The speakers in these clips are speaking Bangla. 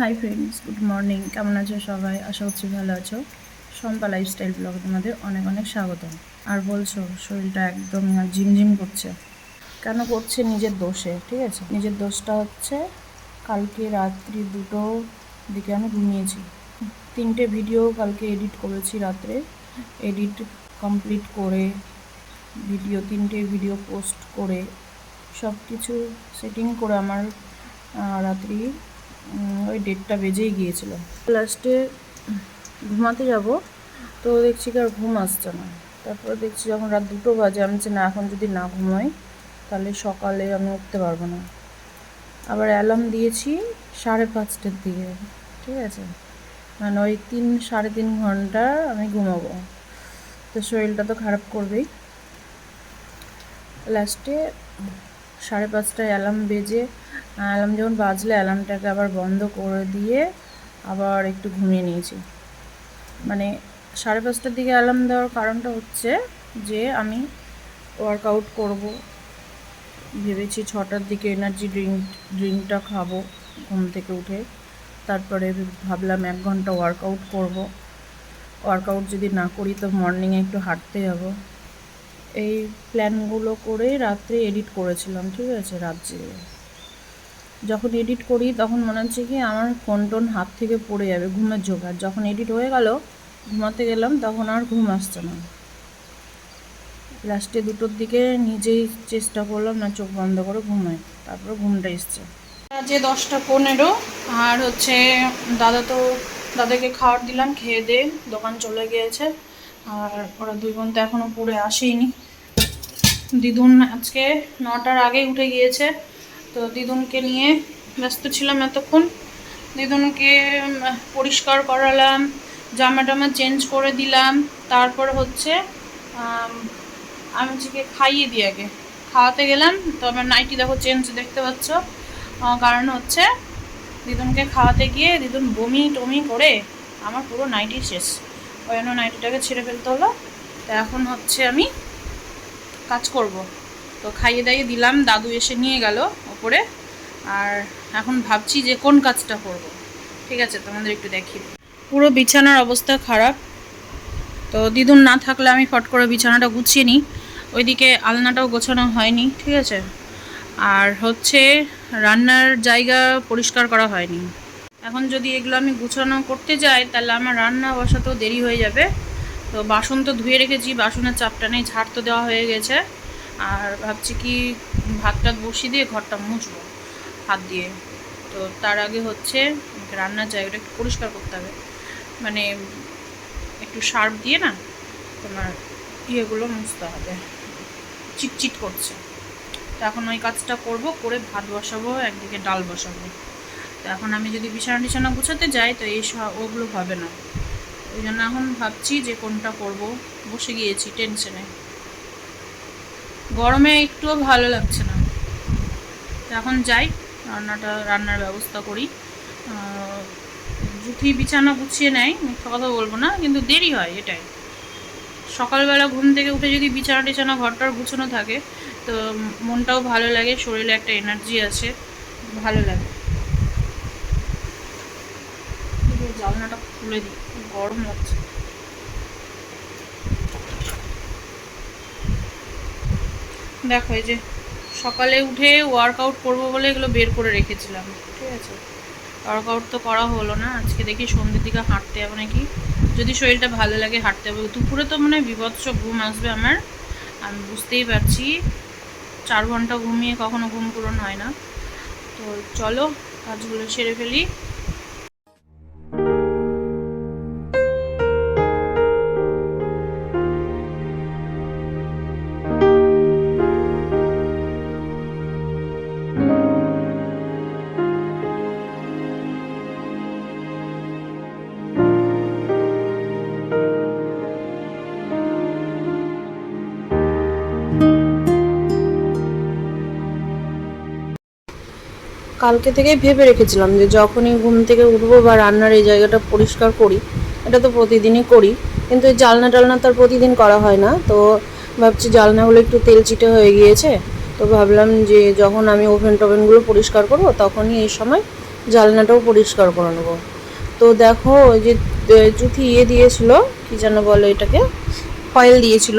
হাই ফ্রেন্ডস গুড মর্নিং কেমন আছো সবাই? আশা করছি ভালো আছো। সম্পা লাইফস্টাইল ব্লগ তোমাদের অনেক অনেক স্বাগত আর বলছো, শরীরটা একদম ঝিমঝিম করছে। কেন করছে নিজের দোষে, ঠিক আছে? নিজের দোষটা হচ্ছে কালকে রাত্রি দুটো দিকে আমি ঘুমিয়েছি। তিনটে ভিডিও কালকে এডিট করেছি রাত্রে। এডিট কমপ্লিট করে ভিডিও তিনটে ভিডিও পোস্ট করে সব কিছু সেটিং করে আমার রাত্রি ওই ডেটটা বেজেই গিয়েছিল। লাস্টে ঘুমাতে যাব, তো দেখছি কি আর ঘুম আসছে না। তারপরে দেখছি যখন রাত দুটো বাজে, আমি যে না, এখন যদি না ঘুমাই, তাহলে সকালে আমি উঠতে পারব না। আবার অ্যালার্ম দিয়েছি সাড়ে পাঁচটার দিকে, ঠিক আছে? মানে ওই তিন, সাড়ে তিন ঘণ্টা আমি ঘুমাবো। তো শরীরটা তো খারাপ করবেই। লাস্টে সাড়ে পাঁচটায় অ্যালার্ম বেজে, অ্যালার্ম যখন বাজলে অ্যালার্মটাকে আবার বন্ধ করে দিয়ে আবার একটু ঘুমিয়ে নিয়েছি। মানে সাড়ে পাঁচটার দিকে অ্যালার্ম দেওয়ার কারণটা হচ্ছে যে আমি ওয়ার্কআউট করব। ভেবেছি ছটার দিকে এনার্জি ড্রিঙ্ক ড্রিঙ্কটা খাব ঘুম থেকে উঠে। তারপরে ভাবলাম এক ঘণ্টা ওয়ার্কআউট করব। ওয়ার্কআউট যদি না করি তো মর্নিংয়ে একটু হাঁটতে যাব। এই প্ল্যানগুলো করে রাত্রে এডিট করেছিলাম, ঠিক আছে রাত জেগে যখন এডিট করি তখন মনে হচ্ছে কি আমার ফোন টোন হাত থেকে পড়ে যাবে, ঘুমের জোগাড়। যখন এডিট হয়ে গেল, ঘুমাতে গেলাম, তখন আর ঘুম আসছে না। লাস্টে দুটোর দিকে নিজেই চেষ্টা করলাম না চোখ বন্ধ করে ঘুমাই, তারপরে ঘুমটা এসছে। যে দশটা পনেরো, আর হচ্ছে দাদা তো, দাদাকে খাবার দিলাম, খেয়ে দে দোকান চলে গিয়েছে। আর ওরা দুই বোন তো এখনও পড়ে আসেইনি। দিদুন আজকে নটার আগে উঠে গিয়েছে। তো দিদুনকে নিয়ে ব্যস্ত ছিলাম এতক্ষণ। দিদুনকে পরিষ্কার করালাম জামা টামা চেঞ্জ করে দিলাম। তারপর হচ্ছে, আমি হচ্ছে খাইয়ে দিই আগে। খাওয়াতে গেলাম তো আমার নাইটি দেখো চেঞ্জ দেখতে পাচ্ছ। কারণ হচ্ছে, দিদুনকে খাওয়াতে গিয়ে দিদুন বমি টমি করে আমার পুরো নাইটি শেষ। ওই জন্য নাইটিটাকে ছেড়ে ফেলতে হলো। তো এখন হচ্ছে আমি কাজ করব। তো খাইয়ে দাইয়ে দিলাম, দাদু এসে নিয়ে গেল ওপরে। আর এখন ভাবছি যে কোন কাজটা করব। ঠিক আছে, তোমাদের একটু দেখি পুরো বিছানার অবস্থা খারাপ। তো দিদুন না থাকলে আমি ফট করে বিছানাটা গুছিয়ে নিই। ওইদিকে আলনাটাও গোছানো হয়নি, ঠিক আছে। আর হচ্ছে রান্নার জায়গা পরিষ্কার করা হয়নি। এখন যদি এগুলো আমি গুছানো করতে যাই, তাহলে আমার রান্না বসাতেও দেরি হয়ে যাবে। তো বাসন তো ধুয়ে রেখেছি, বাসনের চাপটা নেই, ঝাড় তো দেওয়া হয়ে গেছে। আর ভাবছি কি ভাত টাত বসিয়ে দিয়ে ঘরটা মুছবো, হাত দিয়ে। তো তার আগে হচ্ছে রান্নার জায়গাটা একটু পরিষ্কার করতে হবে। মানে একটু শার্প দিয়ে না তোমার ইয়েগুলো মুছতে হবে। চিটচিট করছে। তো এখন ওই কাজটা করব, করে ভাত বসাবো, একদিকে ডাল বসাবো। তো এখন আমি যদি বিছানা টিছানা গুছাতে যাই, তো এই ওগুলো হবে না। ওই জন্য এখন ভাবছি যে কোনটা করব। বসে গিয়েছি টেনশনে গরমে একটুও ভালো লাগছে না। এখন যাই, রান্নাটা, রান্নার ব্যবস্থা করি। জুথি বিছানা গুছিয়ে নেয়, মিথ্যা কথা বলব না, কিন্তু দেরি হয় এটাই। সকালবেলা ঘুম থেকে উঠে যদি বিছানা টিছানা ঘরটার গুছানো থাকে, তো মনটাও ভালো লাগে, শরীরে একটা এনার্জি আছে, ভালো লাগে। জানলাটা খুলে দিই। গরম লাগছে দেখো, এই যে সকালে উঠে ওয়ার্কআউট করব বলে এগুলো বের করে রেখেছিলাম, ঠিক আছে? ওয়ার্কআউট তো করা হলো না, আজকে দেখি সন্ধ্যের দিকে হাঁটতে যাব নাকি? যদি শরীরটা ভালো লাগে হাঁটতে হবে দুপুরে তো মানে বিভৎস ঘুম আসবে আমার, আমি বুঝতেই পারছি। চার ঘণ্টা ঘুমিয়ে কখনো ঘুম পূরণ হয় না। তো চলো, কাজগুলো সেরে ফেলি। কালকে থেকেই ভেবে রেখেছিলাম যে যখনই ঘুম থেকে উঠবো বা রান্নার এই জায়গাটা পরিষ্কার করি, এটা তো প্রতিদিনই করি, কিন্তু এই জালনা টালনা তো প্রতিদিন করা হয় না। তো ভাবছি জালনাগুলো একটু তেল চিটে হয়ে গিয়েছে, তো ভাবলাম যে যখন আমি ওভেন টোভেনগুলো পরিষ্কার করব, তখনই এই সময় জানলাটাও পরিষ্কার করে নেব। তো দেখো, ওই যে জুথি ইয়ে দিয়েছিল, কি যেন বলে এটাকে, ফয়েল দিয়েছিল।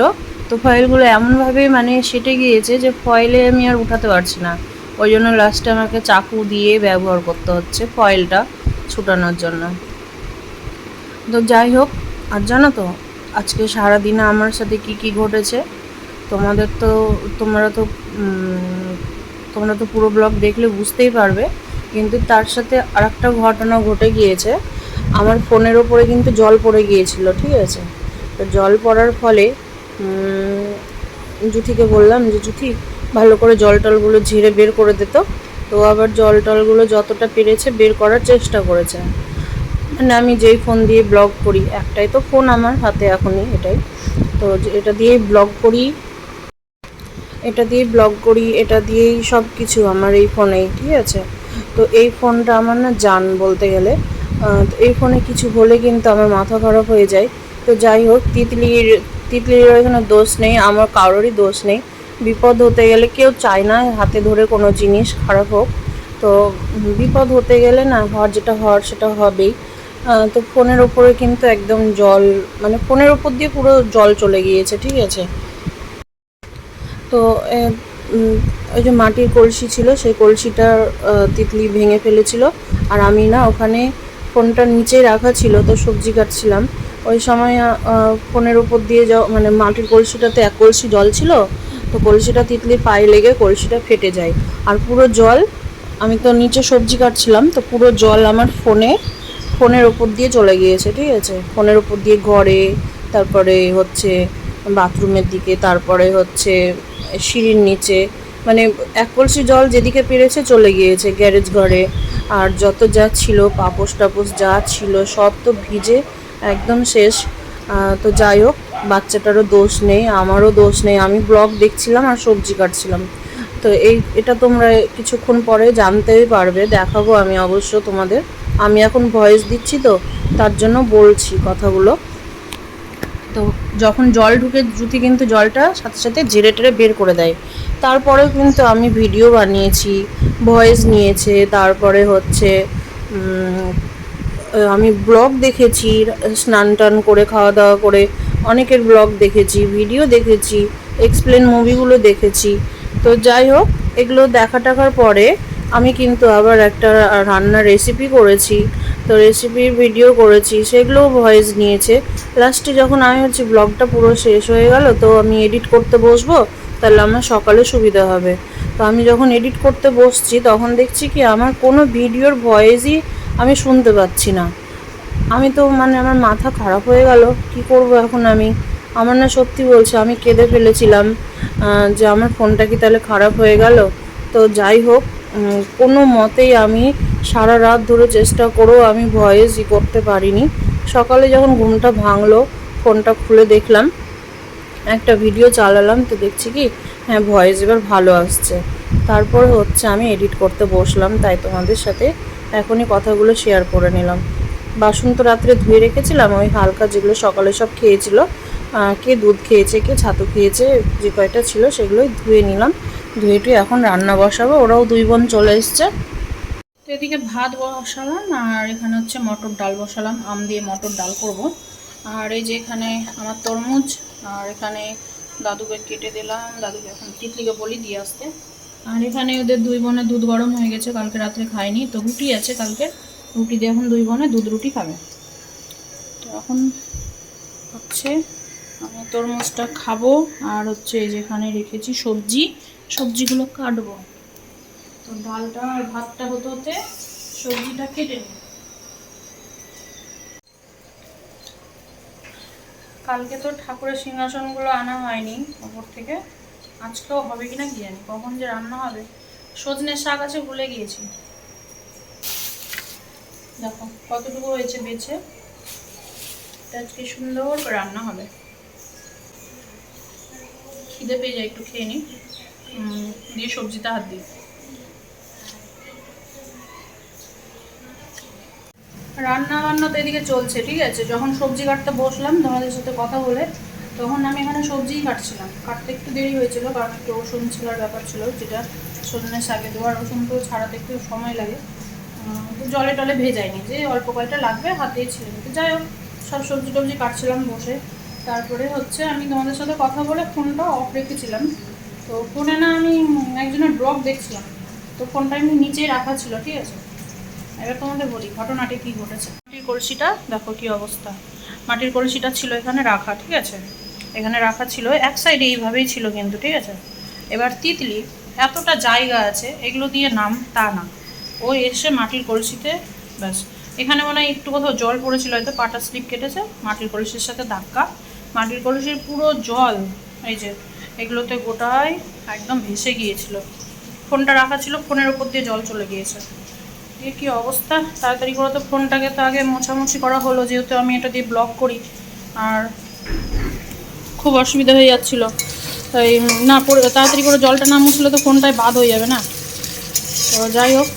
তো ফয়েলগুলো এমনভাবে মানে সেটে গিয়েছে যে ফয়েলে আমি আর উঠাতে পারছি না। ওই জন্য লাস্টে আমাকে চাকু দিয়ে ব্যবহার করতে হচ্ছে ফয়েলটা ছুটানোর জন্য। তো যাই হোক, আর জানো তো, আজকে সারাদিনে আমার সাথে কি কি ঘটেছে, তোমাদের তো, তোমরা তো তোমরা তো পুরো ব্লগ দেখলে বুঝতেই পারবে, কিন্তু তার সাথে আরেকটা ঘটনা ঘটে গিয়েছে। আমার ফোনের ওপরে কিন্তু জল পড়ে গিয়েছিল, ঠিক আছে? তো জল পড়ার ফলে জুথিকে বললাম যে, জুথি ভালো করে জল টলগুলো ঝেড়ে বের করে দিত। তো আবার জল টলগুলো যতটা পেরেছে বের করার চেষ্টা করেছে। মানে আমি যেই ফোন দিয়ে ব্লগ করি, একটাই তো ফোন আমার হাতে এখনই এটাই। তো এটা দিয়েই ব্লগ করি, এটা দিয়ে ব্লগ করি, এটা দিয়েই সব কিছু আমার এই ফোনেই ঠিক আছে? তো এই ফোনটা আমার না জান বলতে গেলে তো এই ফোনে কিছু হলে কিন্তু আমার মাথা খারাপ হয়ে যায়। তো যাই হোক, তিতলির তিতলির এখানে দোষ নেই, আমার কারোরই দোষ নেই। বিপদ হতে গেলে কেউ চায় না হাতে ধরে কোনো জিনিস খারাপ হোক। তো বিপদ হতে গেলে না হওয়ার যেটা হওয়ার সেটা হবেই। তো ফোনের ওপরে কিন্তু একদম জল মানে ফোনের ওপর দিয়ে পুরো জল চলে গিয়েছে ঠিক আছে? তো ওই যে মাটির কলসি ছিল সেই কলসিটা আহ, তিতলি ভেঙে ফেলেছিল। আর আমি না ওখানে ফোনটা নিচে রাখা ছিল তো সবজি কাটছিলাম। ওই সময় ফোনের উপর দিয়ে যাও মানে মাটির কলসিটাতে এক কলসি জল ছিল তো কলসিটা তিতলির পায়ে লেগে কলসিটা ফেটে যায়। আর পুরো জল, আমি তো নিচে সবজি কাটছিলাম, তো পুরো জল আমার ফোনে, ফোনের ওপর দিয়ে চলে গিয়েছে, ঠিক আছে? ফোনের ওপর দিয়ে ঘরে, তারপরে হচ্ছে বাথরুমের দিকে, তারপরে হচ্ছে সিঁড়ির নিচে মানে এক কলসি জল যেদিকে পেরেছে চলে গিয়েছে গ্যারেজ ঘরে। আর যত যা ছিল পাপোশ টাপোশ যা ছিল, সব তো ভিজে একদম শেষ। তো যাই হোক, বাচ্চাটারও দোষ নেই, আমারও দোষ নেই। আমি ব্লগ দেখছিলাম আর সবজি কাটছিলাম। তো এই, এটা তোমরা কিছুক্ষণ পরে জানতেই পারবে, দেখাবো আমি অবশ্য তোমাদের। আমি এখন ভয়েস দিচ্ছি তো, তার জন্য বলছি কথাগুলো। তো যখন জল ঢুকে, জুতি কিন্তু জলটা সাথে সাথে জেরে টেরে বের করে দেয়। তারপরেও কিন্তু আমি ভিডিও বানিয়েছি, ভয়েস নিয়েছে, তারপরে হচ্ছে আমি ব্লগ দেখেছি, স্নান টান করে, খাওয়া দাওয়া করে, অনেকের ব্লগ দেখেছি, ভিডিও দেখেছি এক্সপ্লেন মুভিগুলো দেখেছি। তো যাই হোক, এগুলো দেখা টাকার পরে আমি কিন্তু আবার একটা রান্নার রেসিপি করেছি। তো রেসিপির ভিডিও করেছি সেগুলোও ভয়েস নিয়েছে। লাস্টে যখন আমি হচ্ছে ব্লগটা পুরো শেষ হয়ে গেল, তো আমি এডিট করতে বসবো, তাহলে আমার সকালে সুবিধা হবে। তো আমি যখন এডিট করতে বসছি, তখন দেখছি কি আমার কোনো ভিডিওর ভয়েসই আমি শুনতে পাচ্ছি না। আমি তো মানে আমার মাথা খারাপ হয়ে গেল। কি করব এখন আমি? আমার না সত্যি বলছে, আমি কেঁদে ফেলেছিলাম যে আমার ফোনটা কি তাহলে খারাপ হয়ে গেল? তো যাই হোক কোনো মতেই আমি সারা রাত ধরে চেষ্টা করেও আমি ভয়েসই করতে পারিনি। সকালে যখন ঘুমটা ভাঙলো, ফোনটা খুলে দেখলাম, একটা ভিডিও চালালাম, তো দেখছি কি হ্যাঁ ভয়েস এবার ভালো আসছে। তারপর হচ্ছে আমি এডিট করতে বসলাম, তাই তোমাদের সাথে এখনই কথাগুলো শেয়ার করে নিলাম। বাসন তো রাত্রে ধুয়ে রেখেছিলাম, ওই হালকা যেগুলো সকালে সব খেয়েছিল কে দুধ খেয়েছে, কে ছাতু খেয়েছে, যে কয়টা ছিল সেগুলোই ধুয়ে নিলাম। ধুয়ে টুয়ে এখন রান্না বসাবো, ওরাও দুই বোন চলে এসছে। তো এদিকে ভাত বসালাম, আর এখানে হচ্ছে মটর ডাল বসালাম, আম দিয়ে মটর ডাল করব। আর এই যে এখানে আমার তরমুজ, আর এখানে দাদুকে কেটে দিলাম, দাদুকে এখন তিতলিকে বলি দিয়ে আসতে। আর এখানে ওদের দুই বোনে দুধ গরম হয়ে গেছে, কালকে রাত্রে খায়নি। তো রুটি আছে কালকে। রুটি দিয়ে এখন দুই বোনে দুধ রুটি খাবে। তো এখন হচ্ছে আমি তরমুজটা খাব, আর হচ্ছে যেখানে রেখেছি সবজি। সবজিগুলো কাটবো। তো ডালটা আর ভাতটা হতে হতে সবজিটা কেটে নিই। কালকে তো ঠাকুরের সিংহাসনগুলো আনা হয়নি, ওপর থেকে। আজকেও হবে কিনা কি জানি, কখন যে রান্না হবে সজনের শাক আছে ভুলে গিয়েছি। দেখো, কতটুকু হয়েছে বেছে আজকে সুন্দর রান্না হবে। খিদে পেয়ে যায়, একটু খেয়ে নিই। দিয়ে সবজিতে হাত দিই। রান্না বান্না তো এদিকে চলছে, ঠিক আছে? যখন সবজি কাটতে বসলাম, তোমাদের সাথে কথা বলে তখন আমি এখানে সবজিই কাটছিলাম। কাটতে একটু দেরি হয়েছিল, কারণ একটু রসুন ছিলার ব্যাপার ছিল, যেটা সজনের শাকে দেওয়া। রসুন তো ছাড়াতে একটু সময় লাগে। জলে টলে ভেজাইনি যে অল্প কয়টা লাগবে, হাতে ছিল তো যাই হোক, সব সবজি টবজি কাটছিলাম বসে। তারপরে হচ্ছে আমি তোমাদের সাথে কথা বলে ফোনটা অফ রেখেছিলাম। তো ফোনে না আমি একজনের ব্লগ দেখছিলাম। তো ফোনটা এমনি নিচেই রাখা ছিল, ঠিক আছে? এবার তোমাদের বলি, ঘটনাটি কি ঘটেছে? মাটির কলসিটা, দেখো কি অবস্থা। মাটির কলসিটা ছিল এখানে রাখা, ঠিক আছে? এখানে রাখা ছিল, এক সাইডে এইভাবেই ছিল কিন্তু, ঠিক আছে? এবার তিতলি, এতটা জায়গা আছে, এগুলো দিয়ে নাম তা না। ও এসে মাটির কলসিতে, ব্যাস। এখানে মনে হয় একটু কোথাও জল পড়েছিল, হয়তো পাটা স্লিপ কেটেছে, মাটির কলসির সাথে ধাক্কা। মাটির কলসির পুরো জল, এই যে, এগুলোতে গোটায় একদম ভেসে গিয়েছিল। ফোনটা রাখা ছিল, ফোনের উপর দিয়ে জল চলে গিয়েছে। এ কী অবস্থা? তাড়াতাড়ি করে তো, ফোনটাকে তো আগে মোছামুছি করা হলো, যেহেতু আমি এটা দিয়ে ব্লক করি। আর খুব অসুবিধা হয়ে যাচ্ছিল। তাই না তাড়াতাড়ি করে জলটা না মুছলে তো ফোনটায় বাদ হয়ে যাবে না? তো যাই হোক,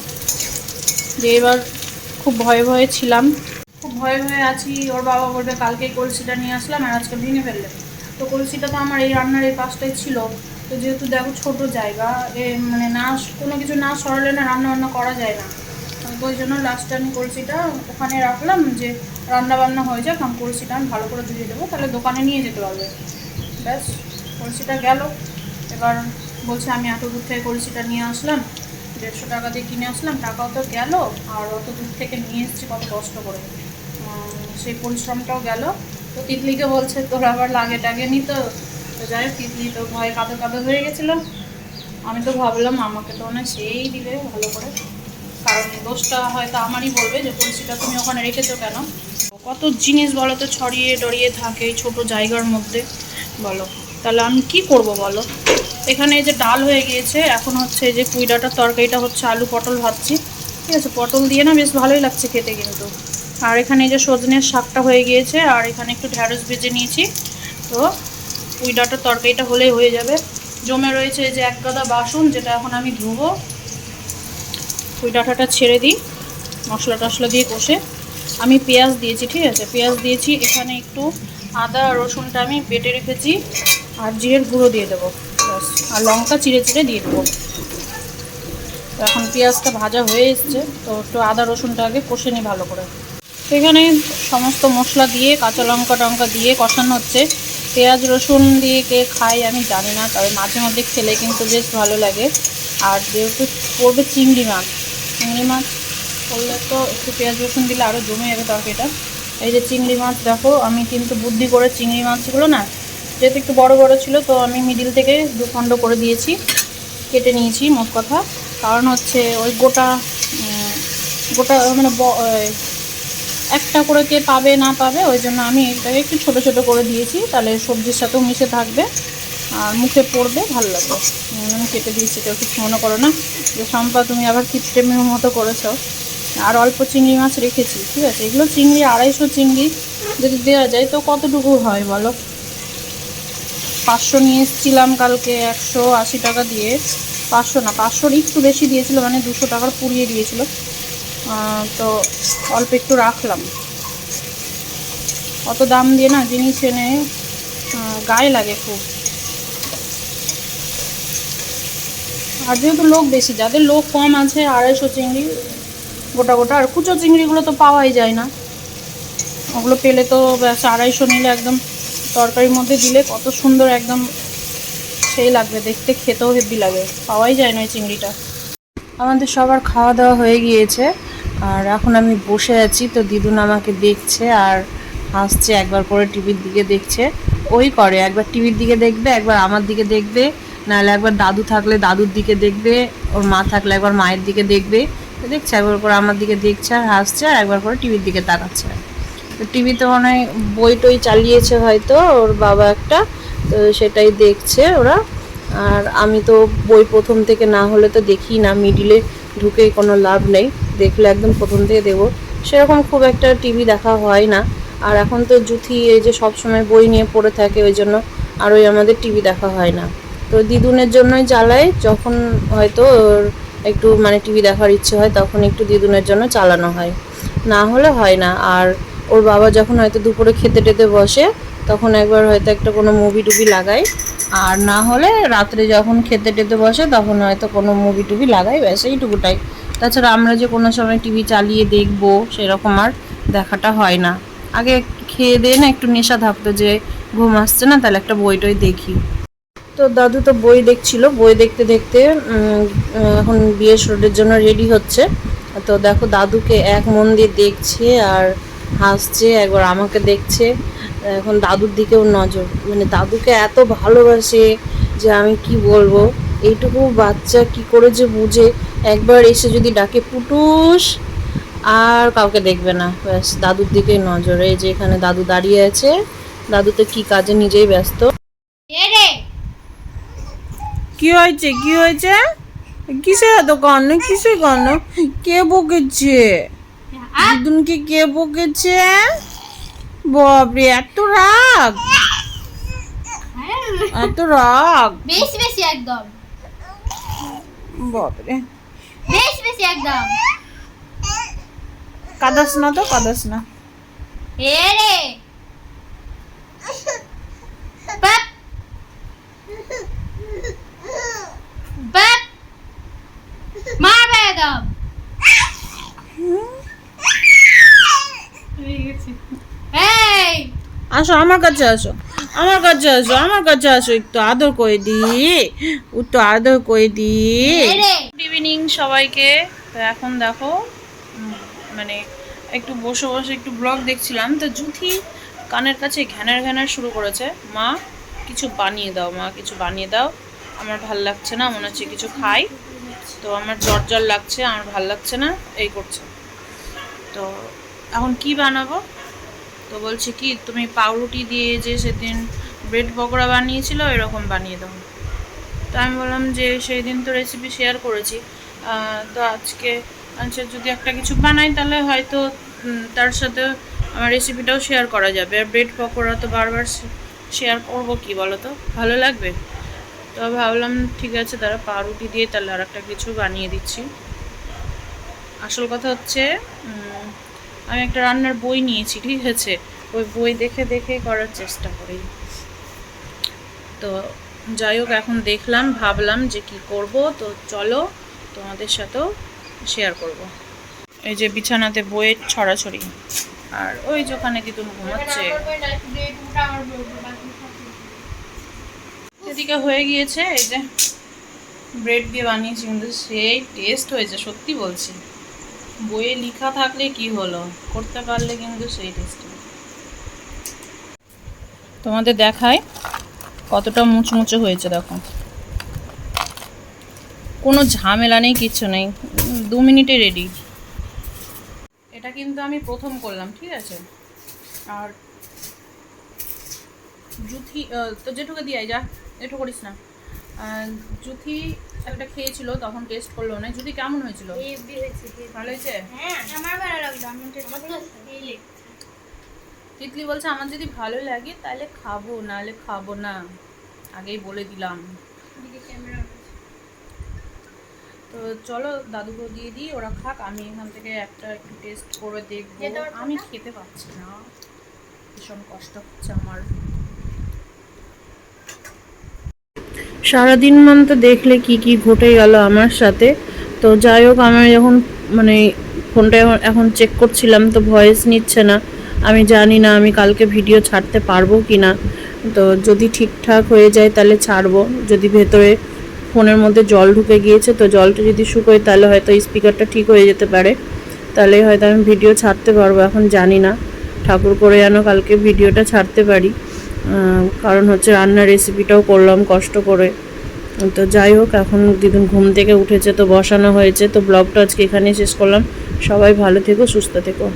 যে এবার খুব ভয়ে ভয়ে ছিলাম। খুব ভয়ে ভয়ে আছি, ওর বাবা বলবে কালকে কলসিটা নিয়ে আসলাম আর আজকে ভেঙে ফেললে। তো কলসিটা তো আমার এই রান্নার এই পাশটাই ছিল। তো যেহেতু দেখো ছোট জায়গা, এ মানে না কোনো কিছু না সরালে না রান্না বান্না করা যায় না। তো ওই জন্য লাস্টে আমি কলসিটা ওখানে রাখলাম যে রান্না বান্না হয়ে যাক, আমি কলসিটা আমি ভালো করে ধুয়ে দেবো, তাহলে দোকানে নিয়ে যেতে পারবে। ব্যাস, কলসিটা গেল। এবার বলছে, আমি এত দূর থেকে কলসিটা নিয়ে আসলাম, দেড়শো টাকা দিয়ে কিনে আসলাম, টাকাও তো গেল, আর অত দূর থেকে নিয়ে এসেছি, কত কষ্ট করে। সেই পরিশ্রমটাও গেল। তো তিতলিকে বলছে, তোর আবার লাগে টাগে নি তো। যাই হোক, তিতলি তো ভয়ে কাঁদো কাঁদো হয়ে গেছিল। আমি তো ভাবলাম, আমাকে তো মনে সেই দিবে ভালো করে। কারণ দোষটা হয়তো আমারই বলবে যে, কলসিটা তুমি ওখানে রেখেছো কেন? কত জিনিস বলো তো ছড়িয়ে ডরিয়ে থাকে এই ছোট জায়গার মধ্যে। বলো। তাহলে আমি কি করব বলো? এখানে এই যে ডাল হয়ে গিয়েছে, এখন হচ্ছে এই যে পুঁই ডাঁটার তরকারিটা হচ্ছে আলু পটল ভাবছি ঠিক আছে, পটল দিয়ে না বেশ ভালোই লাগছে খেতে কিন্তু। আর এখানে এই যে সজনের শাকটা হয়ে গিয়েছে, আর এখানে একটু ঢ্যাঁড়স ভেজে নিয়েছি। তো পুঁই ডাঁটার তরকারিটা হলেই হয়ে যাবে। জমে রয়েছে এই যে এক গাদা বাসন, যেটা এখন আমি ধুবো। পুঁই ডাঁটাটা ছেড়ে দিই মশলা টশলা দিয়ে কষে। আমি পেঁয়াজ দিয়েছি, ঠিক আছে? পেঁয়াজ দিয়েছি, এখানে একটু আদা আর রসুনটা আমি বেটে রেখেছি, আর জিরের গুঁড়ো দিয়ে দেবো আর লঙ্কা চিড়ে চিড়ে দিয়ে দেবো। তো এখন পেঁয়াজটা ভাজা হয়ে এসছে, তো একটু আদা, রসুনটা আগে কষে নিই ভালো করে। তো এখানে সমস্ত মশলা দিয়ে, কাঁচা লঙ্কা টঙ্কা দিয়ে কষানো হচ্ছে। পেঁয়াজ, রসুন দিয়ে কে খাই আমি জানি না, তবে মাঝে মধ্যে খেলে কিন্তু বেশ ভালো লাগে। আর যেহেতু পড়বে চিংড়ি মাছ চিংড়ি মাছ করলে তো একটু পেঁয়াজ, রসুন দিলে আরও জমে যাবে তরকারিটা। এই যে চিংড়ি মাছ, দেখো, আমি কিন্তু বুদ্ধি করে চিংড়ি মাছগুলো না, যেহেতু একটু বড় বড় ছিল, তো আমি মিডিল থেকে দু খণ্ড করে দিয়েছি, কেটে নিয়েছি মোট কথা। কারণ হচ্ছে ওই গোটা গোটা মানে একটা করে কে পাবে না পাবে, ওই জন্য আমি এটাকে একটু ছোট ছোট করে দিয়েছি, তাহলে সবজির সাথেও মিশে থাকবে, আর মুখে পড়বে, ভালো লাগবে। আমি কেটে দিয়েছি, কেউ কিছু মনে করো না। যে সম্পা তুমি আবার কিপটেমের মতো করেছ। আর অল্প চিংড়ি মাছ রেখেছি, ঠিক আছে? এগুলো চিংড়ি, আড়াইশো চিংড়ি যদি দেওয়া যায়, তো কতটুকু হয় বলো? পাঁচশো নিয়ে এসেছিলাম কালকে, একশো আশি টাকা দিয়ে। পাঁচশো না, পাঁচশোর একটু বেশি দিয়েছিল মানে দুশো টাকার পুড়িয়ে দিয়েছিল। তো অল্প একটু রাখলাম। অত দাম দিয়ে না জিনিস এনে গায়ে লাগে খুব। আর যেহেতু লোক বেশি, যাদের লোক কম আছে, আড়াইশো চিংড়ি গোটা গোটা। আর কুচো চিংড়িগুলো তো পাওয়াই যায় না। ওগুলো পেলে তো ব্যাস আড়াইশো নিলে একদম তরকারির মধ্যে দিলে কত সুন্দর একদম সেই লাগবে, দেখতে খেতেও হেভি লাগে। পাওয়াই যায় না ওই চিংড়িটা। আমাদের সবার খাওয়া দাওয়া হয়ে গিয়েছে। আর এখন আমি বসে আছি, তো দিদুন আমাকে দেখছে আর হাসছে একবার করে টিভির দিকে দেখছে। ওই করে, একবার টিভির দিকে দেখবে, একবার আমার দিকে দেখবে, নাহলে একবার দাদু থাকলে দাদুর দিকে দেখবে, ওর মা থাকলে একবার মায়ের দিকে দেখবে। দেখছে, একবার করে আমার দিকে দেখছে আর হাসছে আর একবার করে টিভির দিকে তাকাচ্ছে। তো টিভিতে মনে হয় বই টই চালিয়েছে হয়তো, ওর বাবা একটা, তো সেটাই দেখছে ওরা। আর আমি তো বই প্রথম থেকে না হলে তো দেখি না, মিডিলে ঢুকে কোনো লাভ নেই, দেখলে একদম প্রথম থেকে দেবো। সেরকম খুব একটা টিভি দেখা হয় না। আর এখন তো জুথি এই যে সব সময় বই নিয়ে পড়ে থাকে, ওই জন্য আর ওই আমাদের টিভি দেখা হয় না। তো দিদুনের জন্যই জ্বালাই যখন হয়তো ওর একটু মানে টিভি দেখার ইচ্ছে হয়, তখন একটু দিদুনের জন্য চালানো হয়। না হলে হয় না। আর ওর বাবা যখন হয়তো দুপুরে খেতে টেতে বসে, তখন একবার হয়তো একটা কোনো মুভি টুভি লাগাই আর না হলে রাত্রে যখন খেতে টেতে বসে, তখন হয়তো কোনো মুভি টুভি লাগাই ব্যাস এইটুকুটাই। তাছাড়া আমরা যে কোনো সময় টিভি চালিয়ে দেখব, সেরকম আর দেখাটা হয় না। আগে খেয়ে দিয়ে না, একটু নেশা থাকতো যে ঘুম আসছে না, তাহলে একটা বই টই দেখি। তো দাদু তো বই দেখছিল, বই দেখতে দেখতে এখন বিয়ের শোটের জন্য রেডি হচ্ছে। তো দেখো দাদুকে এক মন দিয়ে দেখছে আর হাসছে, একবার আমাকে দেখছে। এখন দাদুর দিকেও নজর। মানে দাদুকে এত ভালোবাসে যে আমি কি বলব? এইটুকু বাচ্চা কি করে যে বুঝে? একবার এসে যদি ডাকে পুটুস, আর কাউকে দেখবে না। ব্যাস, দাদুর দিকে নজর। এই যে এখানে দাদু দাঁড়িয়ে আছে। দাদু তো কি কাজে নিজেই ব্যস্ত। কি হয়েছে? কি হয়েছে? কিসের এত কান্না কিসের কান্না কে বকেছে? দিদুনকে কে বকেছে? বাপরে এত রাগ! এত রাগ! বেশি বেশি একদম। বাপরে। বেশি বেশি একদম। কাদাস না তো কাদাস না। এ রে! বাপ মারবে একদম এই আসো আমার কাছে আসো আমার কাছে আসো আমার কাছে আসো একটু আদর করে দি একটু আদর করে দি। ইভিনিং সবাইকে। তো এখন দেখো মানে একটু বসে বসে একটু ব্লগ দেখছিলাম। তো জুথি কানের কাছে ঘ্যানার ঘ্যানার শুরু করেছে। মা কিছু বানিয়ে দাও মা কিছু বানিয়ে দাও। আমার ভালো লাগছে না, মনে হচ্ছে কিছু খাই। তো আমার জ্বর জ্বর লাগছে আমার ভালো লাগছে না, এই করছে। তো এখন কি বানাবো? তো বলছে কি, তুমি পাউরুটি দিয়ে যে সেদিন ব্রেড পকোড়া বানিয়েছিল, এরকম বানিয়ে দাও। তো আমি বললাম যে সেই দিন তো রেসিপি শেয়ার করেছি। তো আজকে আচ্ছা যদি একটা কিছু বানাই তাহলে হয়তো তার সাথে আমার রেসিপিটাও শেয়ার করা যাবে। আর ব্রেড পকোড়া তো বারবার শেয়ার করব কি বলো তো ভালো লাগবে? তো ভাবলাম, ঠিক আছে, তারা পাউরুটি দিয়ে তাহলে আর একটা কিছু বানিয়ে দিচ্ছি। আসল কথা হচ্ছে আমি একটা রান্নার বই নিয়েছি, ঠিক আছে? ওই বই দেখে দেখে করার চেষ্টা করি। তো যাই হোক, এখন দেখলাম, ভাবলাম যে কি করব। তো চলো, তোমাদের সাথেও শেয়ার করব। এই যে বিছানাতে বইয়ের ছড়াছড়ি। আর ওই যে ওখানে দিদুন ঘুমাচ্ছে? এদিকে হয়ে গিয়েছে, এই যে ব্রেড দিয়ে বানিয়েছি, কিন্তু সেই টেস্ট হয়েছে, সত্যি বলছি। বইয়ে লেখা থাকলে কি হলো? করতে পারলে কিন্তু সেই টেস্ট তোমাদের দেখায় কতটা মুচমুচে হয়েছে, দেখো। কোনো ঝামেলা নেই, কিচ্ছু নেই। দু মিনিটে রেডি এটা কিন্তু আমি প্রথম করলাম, ঠিক আছে? আর জুথি তো যেটুকু দিয়ে যা এটু করিস না। জুথি একটা খেয়েছিল তখন টেস্ট করল না। জুথি কেমন হয়েছিল? ভালো হয়েছে? আমার ভালো লাগল। তিতলি বলছে আমার যদি ভালো লাগে তাহলে খাব নাহলে খাব না। আগেই বলে দিলাম। তো চলো দাদুকে দিয়ে দিই ওরা খাক। আমি এখান থেকে একটা একটু টেস্ট করে দেখব। আমি খেতে পারছি না। ভীষণ কষ্ট হচ্ছে আমার। সারাদিন মান তো দেখলে কি কি ঘটে গেল আমার সাথে। তো যাই হোক, আমি যখন মানে ফোনটা এখন- চেক করছিলাম, তো ভয়েস নিচ্ছে না। আমি জানি না আমি কালকে ভিডিও ছাড়তে পারব কি না। তো যদি ঠিকঠাক হয়ে যায় তাহলে ছাড়বো। যদি ভেতরে ফোনের মধ্যে জল ঢুকে গিয়েছে, তো জলটা যদি শুকোয় তাহলে হয়তো স্পিকারটা ঠিক হয়ে যেতে পারে। তাহলে হয়তো আমি ভিডিও ছাড়তে পারব, এখন জানি না। ঠাকুর করে যেন কালকে ভিডিওটা ছাড়তে পারি। কারণ হচ্ছে রান্নার রেসিপিটাও করলাম কষ্ট করে। তো যাই হোক, এখন দিদুন ঘুম থেকে উঠেছে, তো বসানো হয়েছে, তো ব্লগটা আজকে এখানেই শেষ করলাম। সবাই ভালো থেকো, সুস্থ থেকো।